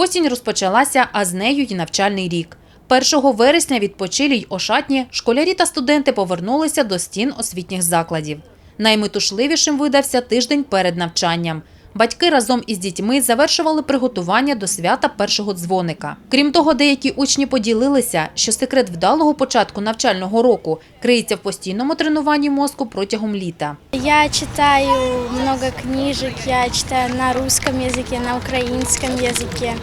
Осінь розпочалася, а з нею й навчальний рік. 1 вересня відпочилі й ошатні школярі та студенти повернулися до стін освітніх закладів. Наймитушливішим видався тиждень перед навчанням. Батьки разом із дітьми завершували приготування до свята першого дзвоника. Крім того, деякі учні поділилися, що секрет вдалого початку навчального року криється в постійному тренуванні мозку протягом літа. Я читаю много книжек, я читаю на русском языке, на украинском языке.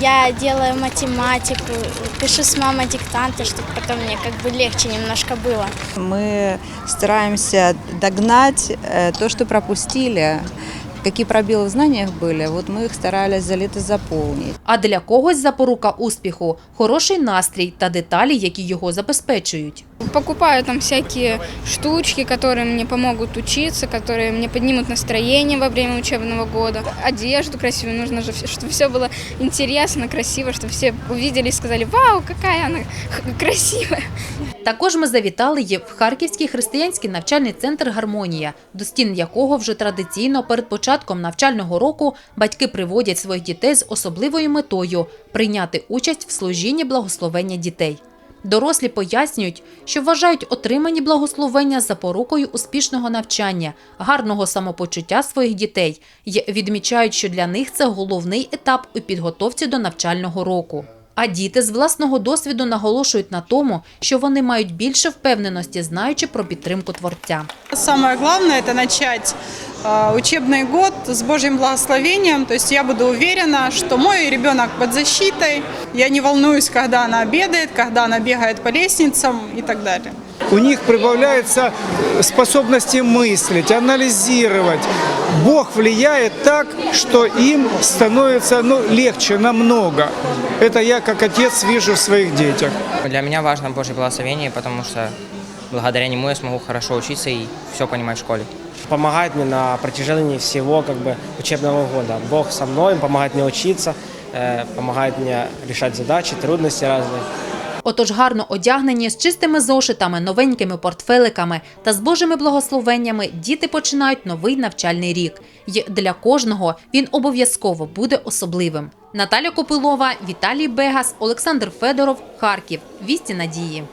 Я делаю математику, пишу с мамой диктанты, чтобы потом мне как бы легче немножко было. Мы стараемся догнать э, то, что пропустили. Какие пробелы в знаниях были, вот мы их старались за лето заполнить. А для когось запорука успіху хороший настрій та деталі, які його забезпечують. Покупаю там всякие штучки, которые мне помогут учиться, которые мне поднимут настроение во время учебного года. Одежду красивую нужно же, чтобы все было интересно, красиво, чтобы все увидели и сказали, вау, какая она х- красивая. Також ми завітали є в Харківський християнський навчальний центр Гармонія, до стін якого вже традиційно перед початком навчального року батьки приводять своїх дітей з особливою метою прийняти участь в служінні благословення дітей. Дорослі пояснюють, що вважають отримані благословення запорукою успішного навчання, гарного самопочуття своїх дітей і відмічають, що для них це головний етап у підготовці до навчального року. А діти з власного досвіду наголошують на тому, що вони мають більше впевненості, знаючи про підтримку творця. Самое главное – это начать э, учебный год с Божьим благословением. То есть я буду уверена, что мой ребенок под защитой. Я не волнуюсь, когда она обедает, когда она бегает по лестницам и так далее. У них прибавляется способности мыслить, анализировать. Бог влияет так, что им становится ну, легче намного. Это я как отец вижу в своих детях. Для меня важно Божье благословение, потому что благодаря нему я смогу хорошо учиться и все понимать в школе. помогает мне на протяжении всего как бы, учебного года. Бог со мной, он помогает мне учиться, э, помогает мне решать задачи, трудности разные. Отож, гарно одягнені з чистими зошитами, новенькими портфеликами та з Божими благословеннями діти починають новий навчальний рік. І для кожного він обов'язково буде особливим. Наталя Копилова, Віталій Бегас, Олександр Федоров, Харків. Вісті надії.